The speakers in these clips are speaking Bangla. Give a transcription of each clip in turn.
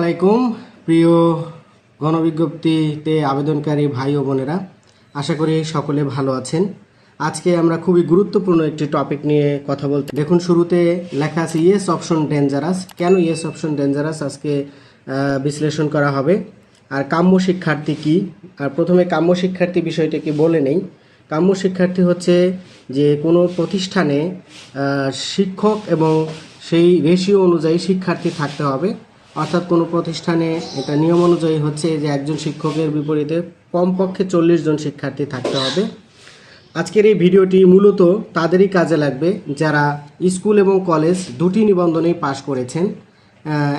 আলাইকুম, প্রিয় গণবিজ্ঞপ্তিতে আবেদনকারী ভাই ও বোনেরা। আশা করি সকলে ভালো আছেন। আজকে আমরা খুবই গুরুত্বপূর্ণ একটি টপিক নিয়ে কথা বলতে দেখুন, শুরুতে লেখা আছে ইয়েস অপশন ডেঞ্জারাস। কেন ইয়েস অপশন ডেঞ্জারাস? আজকে বিশ্লেষণ করা হবে। আর কাম্য শিক্ষার্থী কি? আর প্রথমে কাম্য শিক্ষার্থী বিষয়টা কি বলে নেই। কাম্য শিক্ষার্থী হচ্ছে যে কোনো প্রতিষ্ঠানে শিক্ষক এবং সেই রেশিও অনুযায়ী শিক্ষার্থী থাকতে হবে। অর্থাৎ কোনো প্রতিষ্ঠানে এটা নিয়ম অনুযায়ী হচ্ছে যে একজন শিক্ষকের বিপরীতে কমপক্ষে চল্লিশ জন শিক্ষার্থী থাকতে হবে। আজকের এই ভিডিওটি মূলত তাদেরই কাজে লাগবে যারা স্কুল এবং কলেজ দুটি নিবন্ধনেই পাশ করেছেন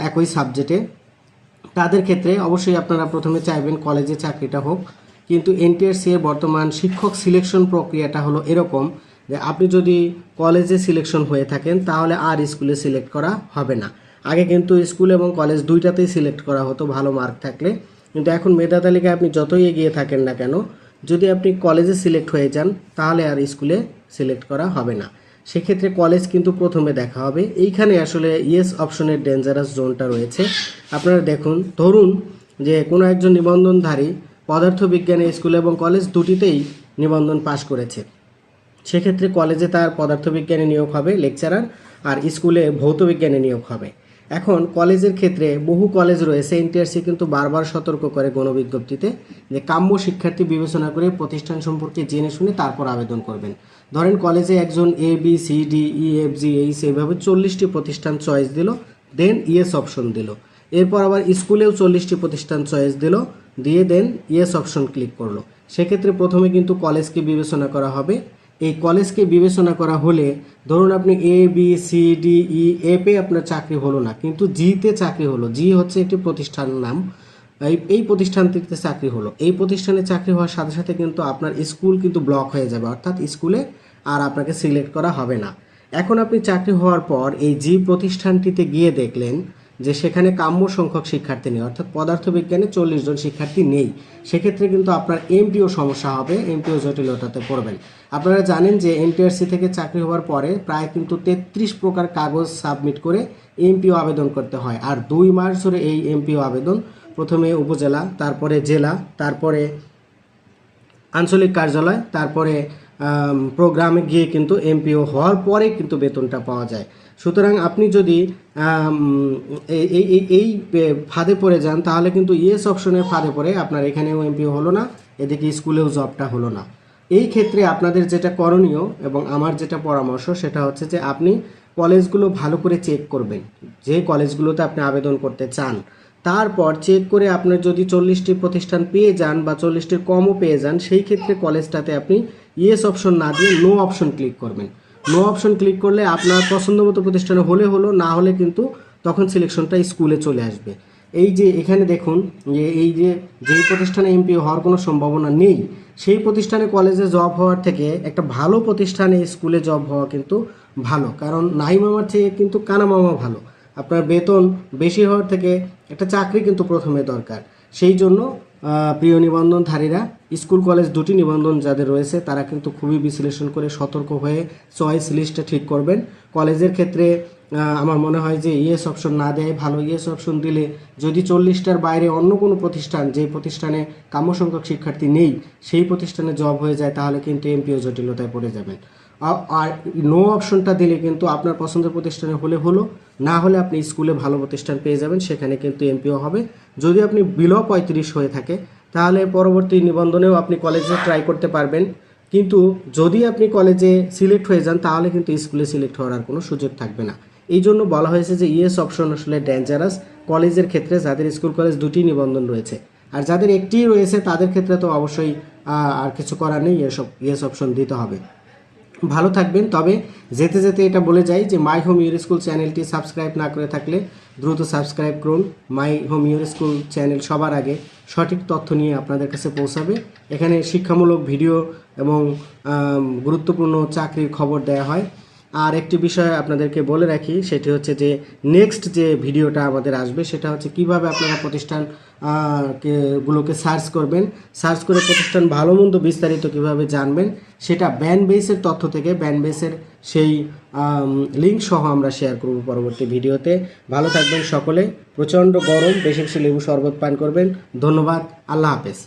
একই সাবজেক্টে। তাদের ক্ষেত্রে অবশ্যই আপনারা প্রথমে চাইবেন কলেজে চাকরিটা হোক, কিন্তু এনটিআরসি এর বর্তমান শিক্ষক সিলেকশন প্রক্রিয়াটা হলো এরকম যে আপনি যদি কলেজে সিলেকশন হয়ে থাকেন তাহলে আর স্কুলে সিলেক্ট করা হবে না। আগে কিন্তু স্কুল এবং কলেজ দুইটাতেই সিলেক্ট করা হতো ভালো মার্ক থাকলে। কিন্তু এখন মেধা তালিকায় আপনি যতই এগিয়ে থাকেন না কেন, যদি আপনি কলেজে সিলেক্ট হয়ে যান, তাহলে আর স্কুলে সিলেক্ট করা হবে না। সেক্ষেত্রে কলেজ কিন্তু প্রথমে দেখা হবে। এইখানে আসলে ইয়েস অপশনের ডেঞ্জারাস জোনটা রয়েছে। আপনারা দেখুন, ধরুন যে কোনো একজন নিবন্ধনধারী পদার্থবিজ্ঞানে স্কুল এবং কলেজ দুটিতেই নিবন্ধন পাশ করেছে। সেক্ষেত্রে কলেজে তার পদার্থবিজ্ঞানে নিয়োগ হবে লেকচারার আর স্কুলে ভৌতবিজ্ঞানে নিয়োগ হবে। এখন কলেজের ক্ষেত্রে বহু কলেজ রয়েছে এনটিআরসি কিন্তু বারবার সতর্ক করে গণবিজ্ঞপ্তিতে যে কাম্য শিক্ষার্থী বিবেচনা করে প্রতিষ্ঠান সম্পর্কে জেনে শুনে তারপর আবেদন করবেন। ধরেন কলেজে একজন A B C D E F G H এইভাবে চল্লিশটি প্রতিষ্ঠান চয়েস দিল, দেন ইয়েস অপশন দিল। এরপর আবার স্কুলেও চল্লিশটি প্রতিষ্ঠান চয়েস দিল, দিয়ে দেন ইয়েস অপশন ক্লিক করল। সেক্ষেত্রে প্রথমে কিন্তু কলেজকে বিবেচনা করা হবে। এই কলেজকে বিবেচনা করা হলে ধরুন আপনি A B C D E এপে আপনার চাকরি হলো না, কিন্তু জিতে চাকরি হলো। জি হচ্ছে একটি প্রতিষ্ঠানের নাম। এই এই প্রতিষ্ঠানটিতে চাকরি হলো। এই প্রতিষ্ঠানে চাকরি হওয়ার সাথে সাথে কিন্তু আপনার স্কুল কিন্তু ব্লক হয়ে যাবে, অর্থাৎ স্কুলে আর আপনাকে সিলেক্ট করা হবে না। এখন আপনি চাকরি হওয়ার পর এই জি প্রতিষ্ঠানটিতে গিয়ে দেখলেন যে সেখানে কাম্য সংখ্যক শিক্ষার্থী নেই, অর্থাৎ পদার্থবিজ্ঞানে চল্লিশ জন শিক্ষার্থী নেই। সেক্ষেত্রে কিন্তু আপনার এমপিও সমস্যা হবে এমপিও জটিলতাতে পড়বেন। আপনারা জানেন যে এনটিআরসি থেকে চাকরি হওয়ার পরে প্রায় কিন্তু তেত্রিশ প্রকার কাগজ সাবমিট করে এমপিও আবেদন করতে হয়। আর দুই মাস ধরে এই এমপিও আবেদন, প্রথমে উপজেলা, তারপরে জেলা, তারপরে আঞ্চলিক কার্যালয়, তারপরে প্রোগ্রামে গিয়ে কিন্তু এমপিও হওয়ার পরে কিন্তু বেতনটা পাওয়া যায়। সুতরাং আপনি যদি এই এই ফাঁদে পড়ে যান, তাহলে কিন্তু ইয়েস অপশনের ফাঁদে পড়ে আপনার এখানেও এমপিও হলো না, এদিকে স্কুলেও জবটা হলো না। এই ক্ষেত্রে আপনাদের যেটা করণীয় এবং আমার যেটা পরামর্শ, সেটা হচ্ছে যে আপনি কলেজগুলো ভালো করে চেক করবেন। যে কলেজগুলোতে আপনি আবেদন করতে চান, তারপর চেক করে আপনার যদি চল্লিশটি প্রতিষ্ঠান পেয়ে যান বা চল্লিশটির কমও পেয়ে যান, সেই ক্ষেত্রে কলেজটাতে আপনি ইয়েস অপশন না দিয়ে নো অপশন ক্লিক করবেন। নো অপশন ক্লিক করলে আপনার পছন্দ মতো প্রতিষ্ঠানে হলে হলো, না হলে কিন্তু তখন সিলেকশনটা স্কুলে চলে আসবে। এই যে এখানে দেখুন যে এই যে যেই প্রতিষ্ঠানে এমপি হওয়ার কোনো সম্ভাবনা নেই, সেই প্রতিষ্ঠানে কলেজে জব হওয়ার থেকে একটা ভালো প্রতিষ্ঠানে স্কুলে জব হওয়া কিন্তু ভালো। কারণ নাই মামার চেয়ে কিন্তু কানা মামা ভালো। আপনার বেতন বেশি হওয়ার থেকে একটা চাকরি কিন্তু প্রথমে দরকার। সেই জন্য প্রিয় নিবন্ধনধারীরা, স্কুল, কলেজ দুটি নিবন্ধন যাদের রয়েছে, তারা কিন্তু খুবই বিশ্লেষণ করে সতর্ক হয়ে চয়েস লিস্টটা ঠিক করবেন। কলেজের ক্ষেত্রে আমার মনে হয় যে ইয়েস অপশন না দেয়, ভালো ইয়েস অপশন দিলে যদি চল্লিশটার বাইরে অন্য কোনো প্রতিষ্ঠান, যে প্রতিষ্ঠানে কাম্য সংখ্যক শিক্ষার্থী নেই, সেই প্রতিষ্ঠানে জব হয়ে যায়, তাহলে কিন্তু এমপিও জটিলতায় পড়ে যাবেন। আর নো অপশনটা দিলে কিন্তু আপনার পছন্দের প্রতিষ্ঠানে হলে হলো, না হলে আপনি স্কুলে ভালো প্রতিষ্ঠান পেয়ে যাবেন, সেখানে কিন্তু এমপিও হবে। যদি আপনি বিলো পঁয়ত্রিশ হয়ে থাকে, তাহলে পরবর্তী নিবন্ধনেও আপনি কলেজে ট্রাই করতে পারবেন। কিন্তু যদি আপনি কলেজে সিলেক্ট হয়ে যান, তাহলে কিন্তু স্কুলে সিলেক্ট হওয়ার কোনো সুযোগ থাকবে না। এই জন্য বলা হয়েছে যে ইয়েস অপশন আসলে ডেঞ্জারাস কলেজের ক্ষেত্রে যাদের স্কুল কলেজ দুটি নিবন্ধন রয়েছে। আর যাদের একটি রয়েছে, তাদের ক্ষেত্রে তো অবশ্যই আর কিছু করার নেই, এসব ইয়েস অপশন দিতে হবে। ভালো থাকবেন, তবে যেতে যেতে এটা বলে যাই যে মাই হোম ইউর স্কুল চ্যানেলটি সাবস্ক্রাইব না করে থাকলে দ্রুত সাবস্ক্রাইব করুন। My home your school channel সবার আগে সঠিক তথ্য নিয়ে আপনাদের কাছে পৌঁছাবে। এখানে শিক্ষামূলক ভিডিও এবং গুরুত্বপূর্ণ চাকরির খবর দেওয়া হয়। আর একটি বিষয় আপনাদেরকে বলে রাখি, সেটি হচ্ছে যে নেক্সট যে ভিডিওটা আমাদের আসবে, সেটা হচ্ছে কীভাবে আপনারা প্রতিষ্ঠান গুলোকে সার্চ করবেন। সার্চ করে প্রতিষ্ঠান ভালো মন্দ বিস্তারিত কীভাবে জানবেন, সেটা ব্যান বেসের তথ্য থেকে ব্যান বেসের সেই লিঙ্ক সহ আমরা শেয়ার করব পরবর্তী ভিডিওতে। ভালো থাকবেন সকলে, প্রচণ্ড গরম, বেশি বেশি লেবু শরবত পান করবেন। ধন্যবাদ, আল্লাহ হাফেজ।